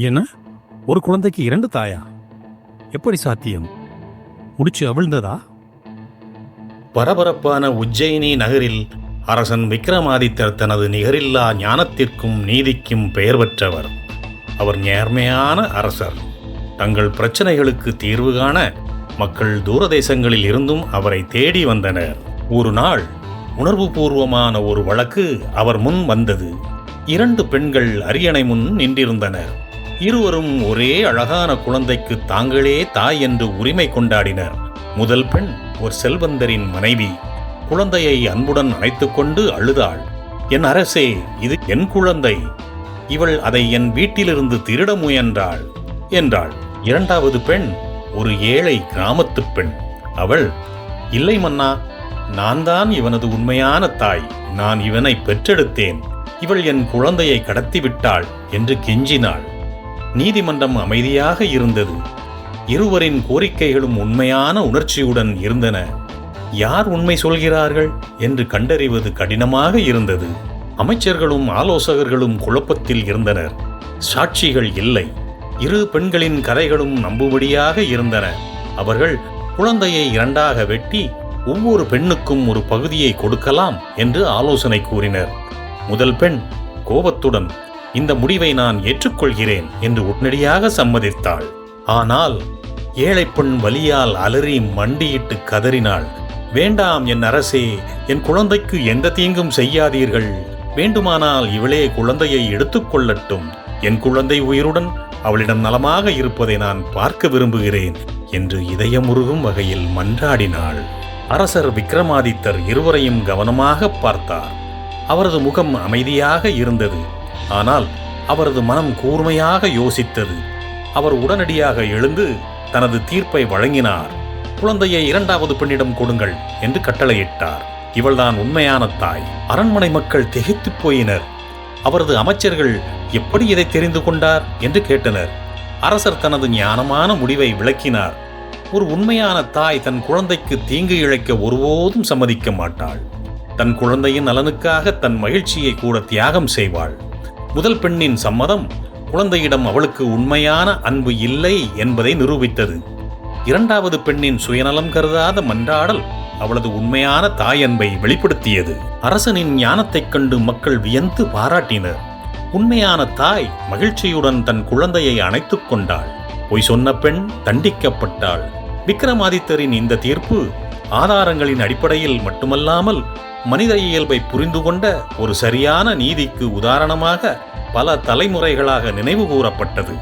என்ன? ஒரு குழந்தைக்கு இரண்டு தாயா? எப்படி சாத்தியம்? முடிச்சு அவிழ்ந்ததா? பரபரப்பான உஜ்ஜயினி நகரில் அரசன் விக்ரமாதித்தர் தனது நிகரில்லா ஞானத்திற்கும் நீதிக்கும் பெயர் பெற்றவர். அவர் நேர்மையான அரசர். தங்கள் பிரச்சனைகளுக்கு தீர்வு காண மக்கள் தூரதேசங்களில் இருந்தும் அவரை தேடி வந்தனர். ஒரு நாள் உணர்வுபூர்வமான ஒரு வழக்கு அவர் முன் வந்தது. இரண்டு பெண்கள் அரியணை முன் நின்றிருந்தனர். இருவரும் ஒரே அழகான குழந்தைக்கு தாங்களே தாய் என்று உரிமை கொண்டாடினர். முதல் பெண் ஒரு செல்வந்தரின் மனைவி. குழந்தையை அன்புடன் அணைத்துக் கொண்டு அழுதாள். என் அரசே இது என் குழந்தை. இவள் அதை என் வீட்டிலிருந்து திருட முயன்றாள் என்றாள். இரண்டாவது பெண் ஒரு ஏழை கிராமத்துப் பெண். அவள் இல்லை மன்னா நான் தான் இவனது உண்மையான தாய். நான் இவனை பெற்றெடுத்தேன். இவள் என் குழந்தையை கடத்திவிட்டாள் என்று கெஞ்சினாள். நீதிமன்றம் அமைதியாக இருந்தது. இருவரின் கோரிக்கைகளும் உண்மையான உணர்ச்சியுடன் இருந்தன. யார் உண்மை சொல்கிறார்கள் என்று கண்டறிவது கடினமாக இருந்தது. அமைச்சர்களும் ஆலோசகர்களும் குழப்பத்தில் இருந்தனர். சாட்சிகள் இல்லை. இரு பெண்களின் கதைகளும் நம்பும்படியாக இருந்தன. அவர்கள் குழந்தையை இரண்டாக வெட்டி ஒவ்வொரு பெண்ணுக்கும் ஒரு பகுதியை கொடுக்கலாம் என்று ஆலோசனை கூறினர். முதல் பெண் கோபத்துடன் இந்த முடிவை நான் ஏற்றுக்கொள்கிறேன் என்று உடனடியாக சம்மதித்தாள். ஆனால் ஏழை பெண் வலியால் அலறி மண்டியிட்டு கதறினாள். வேண்டாம் என் அரசே என் குழந்தைக்கு எந்த தீங்கும் செய்யாதீர்கள். வேண்டுமானால் இவளே குழந்தையை எடுத்துக்கொள்ளட்டும் என் குழந்தை உயிருடன் அவளிடம் நலமாக இருப்பதை நான் பார்க்க விரும்புகிறேன் என்று இதயமுருகும் வகையில் மன்றாடினாள். அரசர் விக்ரமாதித்தர் இருவரையும் கவனமாக பார்த்தார். அவரது முகம் அமைதியாக இருந்தது. ஆனால் அவரது மனம் கூர்மையாக யோசித்தது. அவர் உடனடியாக எழுந்து தனது தீர்ப்பை வழங்கினார். குழந்தையை இரண்டாவது பெண்ணிடம் கொடுங்கள் என்று கட்டளையிட்டார். இவள்தான் உண்மையான தாய். அரண்மனை மக்கள் திகைத்துப் போயினர். அவரது அமைச்சர்கள் எப்படி இதை தெரிந்து கொண்டார் என்று கேட்டனர். அரசர் தனது ஞானமான முடிவை விளக்கினார். ஒரு உண்மையான தாய் தன் குழந்தைக்கு தீங்கு இழைக்க ஒருபோதும் சம்மதிக்க மாட்டாள். தன் குழந்தையின் நலனுக்காக தன் மகிழ்ச்சியை கூட தியாகம் செய்வாள். முதல் பெண்ணின் சம்மதம் குழந்தையிடம் அவளுக்கு உண்மையான அன்பு இல்லை என்பதை நிரூபித்தது. இரண்டாவது பெண்ணின் சுயநலம் கருதாத மன்றாடல் அவளது உண்மையான தாய் அன்பை வெளிப்படுத்தியது. அரசனின் ஞானத்தைக் கண்டு மக்கள் வியந்து பாராட்டினர். உண்மையான தாய் மகிழ்ச்சியுடன் தன் குழந்தையை அணைத்துக் கொண்டாள். பொய் சொன்ன பெண் தண்டிக்கப்பட்டாள். விக்ரமாதித்தரின் இந்த தீர்ப்பு ஆதாரங்களின் அடிப்படையில் மட்டுமல்லாமல் மனித இயல்பை புரிந்து கொண்ட ஒரு சரியான நீதிக்கு உதாரணமாக பல தலைமுறைகளாக நினைவு கூறப்பட்டது.